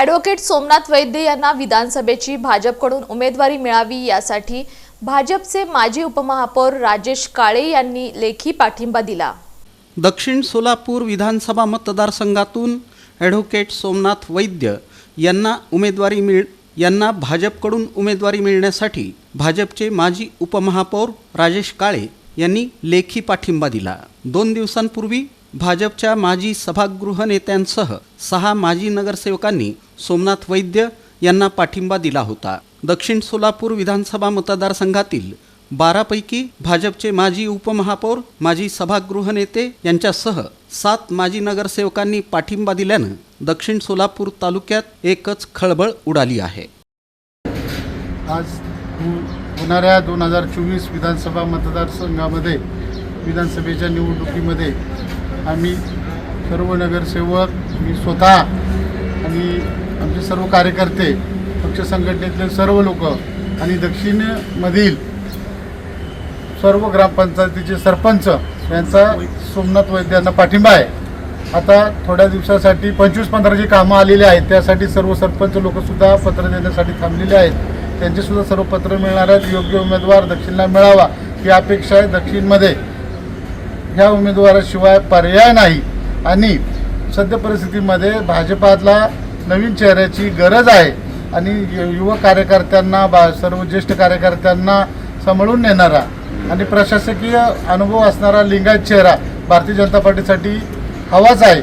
Advocate Somnath वैद्य यांना विधानसभेची भाजपकडून उमेदवारी मिळावी यासाठी भाजपचे माजी उपमहापौर राजेश काळे यांनी लेखी पाठिंबा दिला. दक्षिण सोलापूर विधानसभा मतदारसंघातून ॲडव्होकेट सोमनाथ वैद्य यांना उमेदवारी मिळ यांना भाजपकडून उमेदवारी मिळण्यासाठी भाजपचे माजी उपमहापौर राजेश काळे यांनी लेखी पाठिंबा दिला. दोन दिवसांपूर्वी भाजपच्या माजी सभागृह नेत्यांसह सहा माजी नगरसेवकांनी सोमनाथ वैद्य यांना पाठिंबा दिला होता. दक्षिण सोलापूर विधानसभा मतदारसंघातील बारापैकी भाजपचे माजी उपमहापौर माजी सभागृह नेते यांच्यासह सात माजी नगरसेवकांनी पाठिंबा दिल्यानं दक्षिण सोलापूर तालुक्यात एकच खळबळ उडाली आहे. आज होणाऱ्या दोन हजार चोवीस विधानसभा मतदारसंघामध्ये विधानसभेच्या निवडणुकीमध्ये आम्ही सर्व नगरसेवक मी स्वतः आणि आमचे सर्व कार्यकर्ते पक्ष संघटनेतले सर्व लोक आणि दक्षिणमधील सर्व ग्रामपंचायतीचे सरपंच यांचा सोमनाथ वैद्य यांना पाठिंबा आहे. आता थोड्या दिवसासाठी पंचवीस पंधराची कामं आलेली आहेत. त्यासाठी सर्व सरपंच लोकसुद्धा पत्र देण्यासाठी थांबलेले आहेत. त्यांचेसुद्धा सर्व पत्र मिळणार आहेत. योग्य उमेदवार दक्षिणला मिळावा ही अपेक्षा आहे दक्षिणमध्ये. ह्या उमेदवाराशिवाय पर्याय नाही. आणि सद्य परिस्थितीमध्ये भाजपातला नवीन चेहऱ्याची गरज आहे. आणि यु- कार्यकर्त्यांना बा सर्व ज्येष्ठ कार्यकर्त्यांना सांभाळून नेणारा आणि प्रशासकीय अनुभव असणारा लिंगायत चेहरा भारतीय जनता पार्टीसाठी हवाच आहे.